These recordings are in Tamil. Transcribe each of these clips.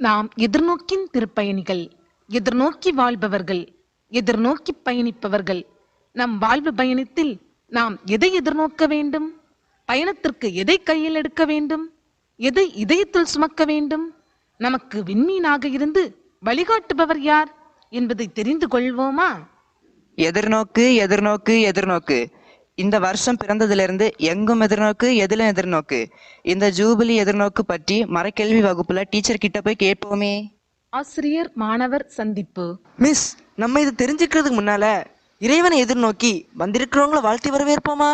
நாம் எதிர்நோக்கின் திருப்பயணிகள் எதிர்நோக்கி வாழ்பவர்கள் எதிர்நோக்கி பயணிப்பவர்கள். நம் வாழ்வு பயணத்தில் நாம் எதை எதிர்நோக்க வேண்டும்? பயணத்திற்கு எதை கையில் எடுக்க வேண்டும்? எதை இதயத்தில் சுமக்க வேண்டும்? நமக்கு விண்மீனாக இருந்து வழிகாட்டுபவர் யார் என்பதை தெரிந்து கொள்வோமா? எதிர்நோக்கு எதிர்நோக்கு எதிர்நோக்கு. இந்த வருஷம் பிறந்ததிலிருந்து எங்கும் எதிர்நோக்கு எதிலும் எதிர்நோக்கு. இந்த ஜூபிலி எதிர்நோக்கு பற்றி மரக்கல்வி வகுப்புல டீச்சர் கிட்ட போய் கேட்போமே. ஆசிரியர் மாணவர் சந்திப்பு. மிஸ் நம்ம இது தெரிஞ்சுக்கிறதுக்கு முன்னால இறைவனை எதிர்நோக்கி வந்திருக்கிறவங்கள வாழ்த்தி வரவேற்போமா?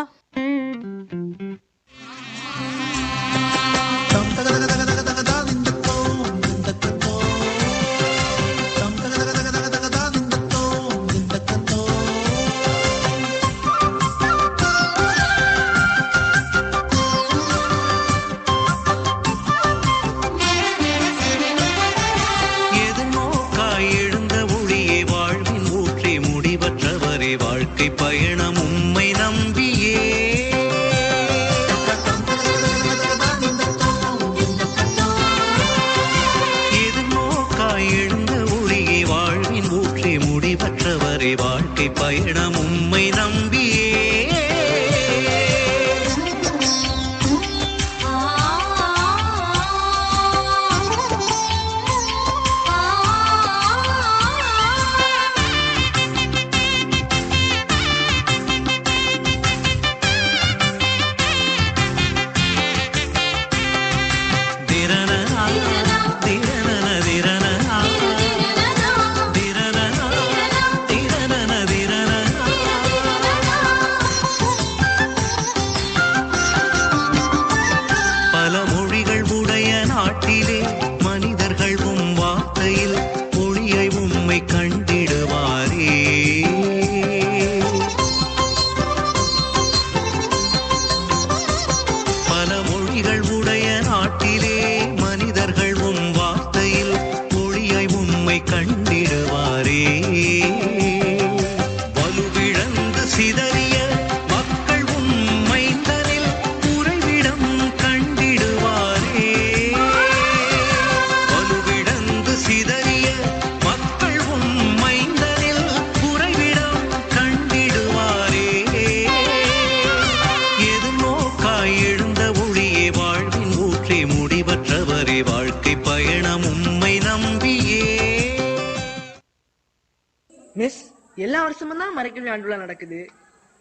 மிஸ் எல்லா வருஷமும் தான் மறைக்கல்வி ஆண்டுவிழா நடக்குது.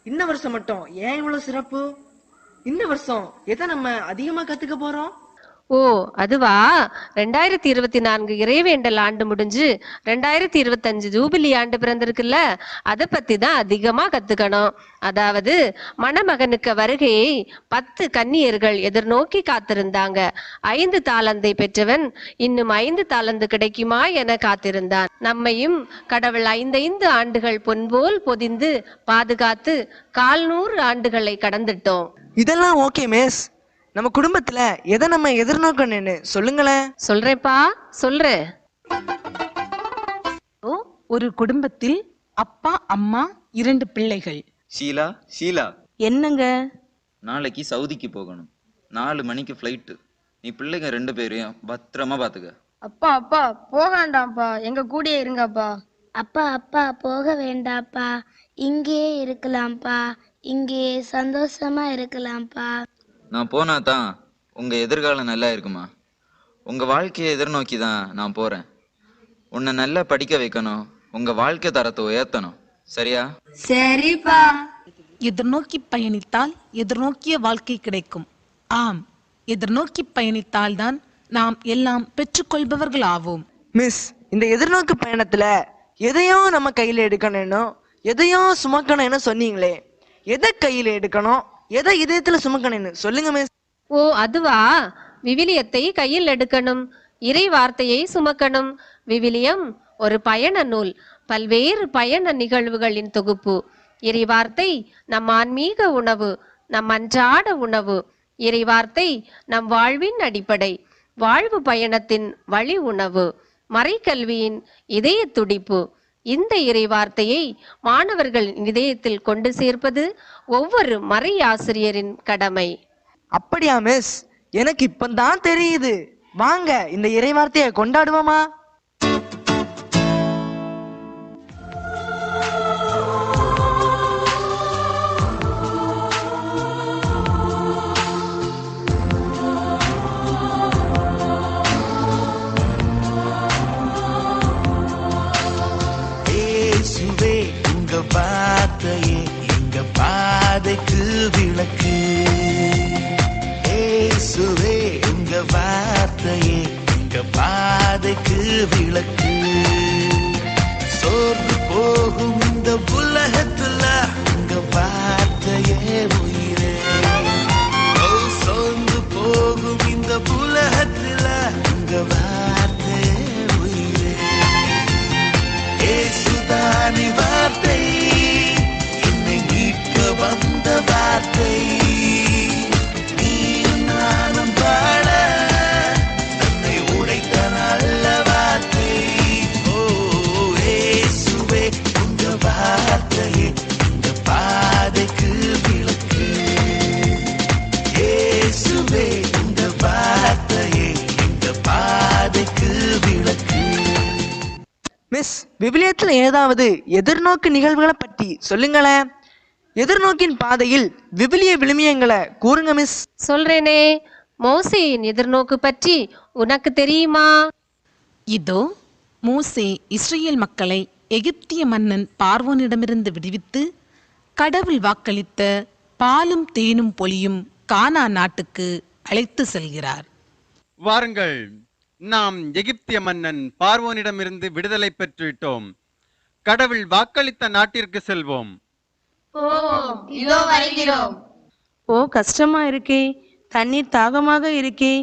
இந்த வருஷம் மட்டும் ஏன் இவ்வளவு சிறப்பு? இந்த வருஷம் எதை நம்ம அதிகமா கத்துக்க போறோம்? ஓ அதுவா? ரெண்டாயிரத்தி இருபத்தி நான்கு இறைவேண்டல் ஆண்டு முடிஞ்சு ரெண்டாயிரத்தி இருபத்தஞ்சு ஜூபிலி ஆண்டு பிறந்திருக்குல்ல அதை பத்தி தான் அதிகமா கத்துக்கணும். அதாவது மணமகனுக்கு வருகையை பத்து கன்னியர்கள் எதிர்நோக்கி காத்திருந்தாங்க. ஐந்து தாளந்தை பெற்றவன் இன்னும் ஐந்து தாளந்து கிடைக்குமா என காத்திருந்தான். நம்மையும் கடவுள் ஐந்தைந்து ஆண்டுகள் பொன்போல் பொதிந்து பாதுகாத்து கால்நூறு ஆண்டுகளை கடந்துட்டோம். இதெல்லாம் ஓகே மிஸ். நம்ம குடும்பத்துல எதை நம்ம எதிர்நோக்கணும்னு சொல்லுங்களேன். சொல்றேன்ப்பா சொல்றேன் ஓ, ஒரு குடும்பத்தில் அப்பா அம்மா இரண்டு பிள்ளைகள். ஷீலா ஷீலா. என்னங்க? நாளைக்கு சவுதிக்கு போகணும். நாலு மணிக்கு ஃப்ளைட்டு நீ பிள்ளைங்க ரெண்டு பேரையும் பத்திரமா பார்த்துக்க அப்பா அப்பா போக வேண்டாம்ப்பா. எங்க கூடயே இருங்கப்பா. அப்பா அப்பா போக வேண்டாப்பா இங்கேயே இருக்கலாம்ப்பா. இங்கேயே சந்தோஷமா இருக்கலாம்ப்பா. நான் போனா தான் உங்க எதிர்காலம் நல்லா இருக்குமா? உங்க வாழ்க்கையை எதிர்நோக்கி தான் நான் போறேன். உன்னை நல்லா படிக்க வைக்கணும். உங்க வாழ்க்கை தரத்தை உயர்த்தணும். சரியா? சரிப்பா. எதிர்நோக்கி பயணித்தால் எதிர்நோக்கிய வாழ்க்கை கிடைக்கும். ஆம் எதிர்நோக்கி பயணித்தால்தான் நாம் எல்லாம் பெற்றுக்கொள்பவர்கள் ஆவோம் மிஸ் இந்த எதிர்நோக்கு பயணத்துல எதையும் நம்ம கையில எடுக்கணும்னு எதையும் சுமக்கணும்னு சொன்னீங்களே எதை கையில எடுக்கணும்? எதை இதயத்துல சுமக்கணும்னு? சொல்லுங்க மிஸ். ஓ அதுவா? விவிலியத்தை கையில் எடுக்கணும். இறை வார்த்தையை சுமக்கணும். விவிலியம் ஒரு பயண நூல். பல்வேறு பயண நிகழ்வுகளின் தொகுப்பு. இறை வார்த்தை நம் ஆன்மீக உணவு நம் அன்றாட உணவு. இறை வார்த்தை நம் வாழ்வின் அடிப்படை. வாழ்வு பயணத்தின் வழி உணவு. மறைக்கல்வியின் இதய துடிப்பு. இந்த இறை வார்த்தையை இதயத்தில் கொண்டு சேர்ப்பது ஒவ்வொரு மறை ஆசிரியரின் கடமை. அப்படியா மிஸ்? எனக்கு இப்பந்தான் தெரியுது. வாங்க இந்த இறைவார்த்தையை கொண்டாடுவோமா? வார்த்தையே எங்க பாதைக்கு விளக்கு. சோர்ந்து போகும் இந்த உலகத்தை விவிலியத்துல ஏதாவது எதிர்நோக்கு நிகழ்வுகளை பற்றி சொல்லுங்களேன். எதிர்நோக்கின் பாதையில் விவிலிய விழுமியங்களை கூறுங்க மிஸ் சொல்றேனே மோசேயின் எதிர்நோக்கு பற்றி உனக்கு தெரியுமா? இதோ மோசே இஸ்ரேல் மக்களை எகிப்திய மன்னன் பார்வோனிடமிருந்து விடுவித்து கடவுள் வாக்களித்த பாலும் தேனும் பொழியும் கானா நாட்டுக்கு அழைத்து செல்கிறார். வாருங்கள் நாம் எகிப்திய மன்னன் பார்வோனிடமிருந்து விடுதலை பெற்றுவிட்டோம். கடவுள் வாக்களித்த நாட்டிற்கு செல்வோம். இதோ வருகிறோம். ஓ கஷ்டமா இருக்கே. தண்ணீர் தாகமாக இருக்கே.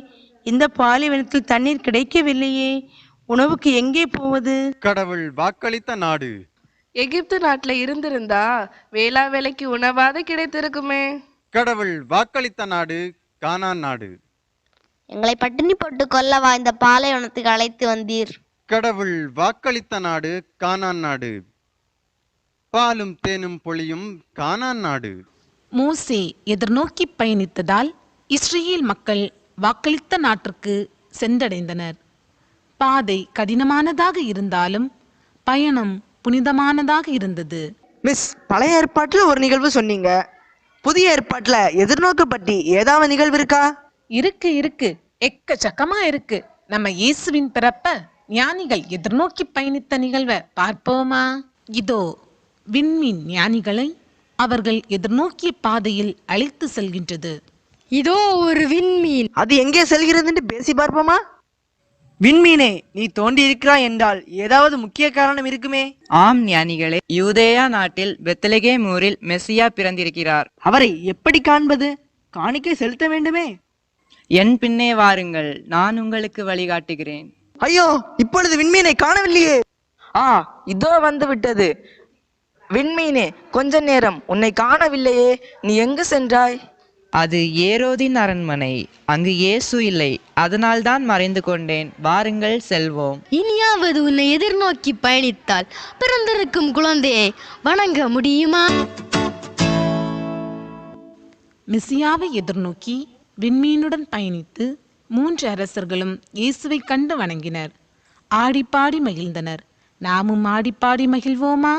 இந்த பாலைவனத்தில் தண்ணீர் கிடைக்கவில்லையே. உணவுக்கு எங்கே போவது? கடவுள் வாக்களித்த நாடு. எகிப்து நாட்டுல இருந்திருந்தா வேளா வேலைக்கு உணவாத கிடைத்திருக்குமே. கடவுள் வாக்களித்த நாடு கானான் நாடு. எங்களை பட்டினி போட்டு கொல்லவா இந்த பாலைவனத்துக்கு அழைத்து வந்தீர்? கடவுள் வாக்களித்த நாடு கானான் நாடு. பாலும் தேனும் பொழியும் கானான் நாடு. மோசே எதிர்நோக்கி பயணித்ததால் இஸ்ரேல் மக்கள் வாக்களித்த நாட்டிற்கு சென்றடைந்தனர். பாதை கடினமானதாக இருந்தாலும் பயணம் புனிதமானதாக இருந்தது. மிஸ் பழைய ஏற்பாட்டுல ஒரு நிகழ்வு சொன்னீங்க. புதிய ஏற்பாட்டுல எதிர்நோக்கு பற்றி ஏதாவது நிகழ்வு இருக்கா? இருக்கு இருக்கு. எக்கச்சக்கமா இருக்கு. நம்ம இயேசுவின் பிறப்ப ஞானிகள் எதிர்நோக்கி பயணித்த நிகழ்வை பார்ப்போமா? இதோ விண்மீன் ஞானிகளை அவர்கள் எதிர்நோக்கிய பாதையில் அழைத்து செல்கின்றது. இதோ ஒரு விண்மீன். அது எங்கே செல்கிறதுன்னு பேசி பார்ப்போமா? விண்மீனே நீ தோண்டி இருக்கிறாய் என்றால் ஏதாவது முக்கிய காரணம் இருக்குமே? ஆம் ஞானிகளே யூதேயா நாட்டில் பெத்லகேம் ஊரில் மெஸ்ஸியா பிறந்திருக்கிறார். அவரை எப்படி காண்பது? காணிக்கை செலுத்த வேண்டுமே. என் பின்னே வாருங்கள் நான் உங்களுக்கு வழிகாட்டுகிறேன். ஐயோ இப்பொழுது விண்மீனை காணவில்லையே. ஆ இதோ வந்து விட்டது விண்மீனே கொஞ்ச நேரம் உன்னை காணவில்லையே. நீ எங்கு சென்றாய்? அது ஏரோதின் அரண்மனை. அங்கு இயேசு இல்லை. அதனால்தான் மறைந்து கொண்டேன். வாருங்கள் செல்வோம். இனியாவது உன்னை எதிர்நோக்கி பயணித்தால் பிறந்திருக்கும் குழந்தையை வணங்க முடியுமா? மெசியாவை எதிர்நோக்கி விண்மீனுடன் பயணித்து மூன்று அரசர்களும் இயேசுவை கண்டு வணங்கினர். ஆடிப்பாடி மகிழ்ந்தனர். நாமும் ஆடிப்பாடி மகிழ்வோமா?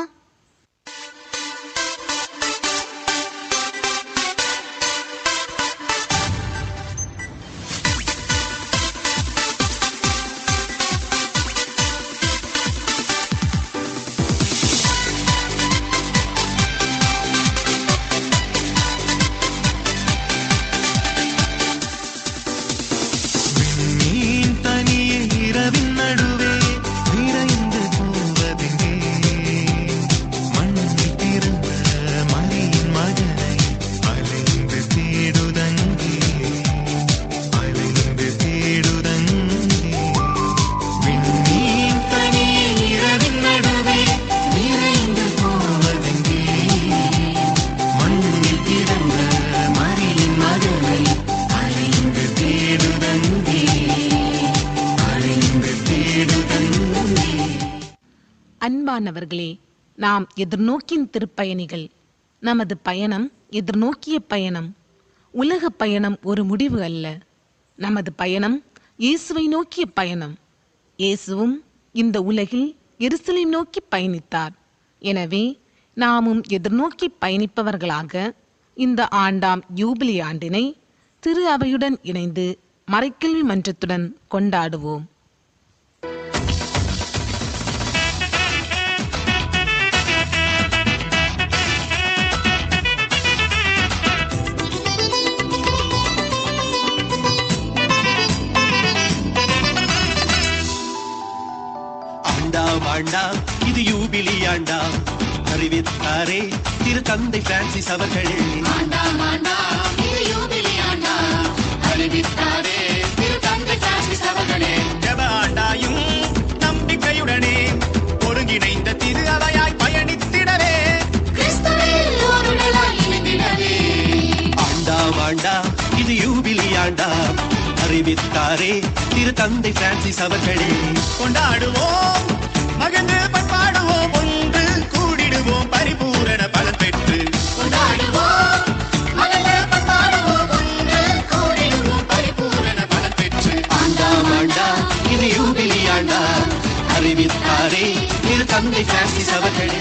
அன்பானவர்களே நாம் எதிர்நோக்கின் திருப்பயணிகள். நமது பயணம் எதிர்நோக்கிய பயணம். உலக பயணம் ஒரு முடிவு அல்ல. நமது பயணம் இயேசுவை நோக்கிய பயணம். இயேசுவும் இந்த உலகில் எருசலை நோக்கி பயணித்தார். எனவே நாமும் எதிர்நோக்கி பயணிப்பவர்களாக இந்த ஆண்டாம் யூபிலி ஆண்டினை திரு அவையுடன் இணைந்து மறைக்கல்வி மன்றத்துடன் கொண்டாடுவோம். ஆண்டாம் இது யூபிலி ஆண்டாம் அறிவித்தாரே திரு தந்தை பிரான்சிஸ் அவர்களே. அறிவித்தாரே திரு தந்தை பிரான்சிஸ் அவர்களே. ஜெப ஆண்டாயும் நம்பிக்கையுடனே ஒருங்கிணைந்த திரு அவையாய் பயணித்திடவே. ஆண்டாம் ஆண்டாம் இது யூபிலி ஆண்டாம் அறிவித்தாரே திரு தந்தை பிரான்சிஸ் அவர்களே. கொண்டாடுவோம். மகிழ்ந்து பண்பாடுவோம். ஒன்று கூடிடுவோம். பரிபூரண பலன் பெற்று. அறிவித்தாரே. இரு தந்தை பிரான்சிஸ் அவர்களே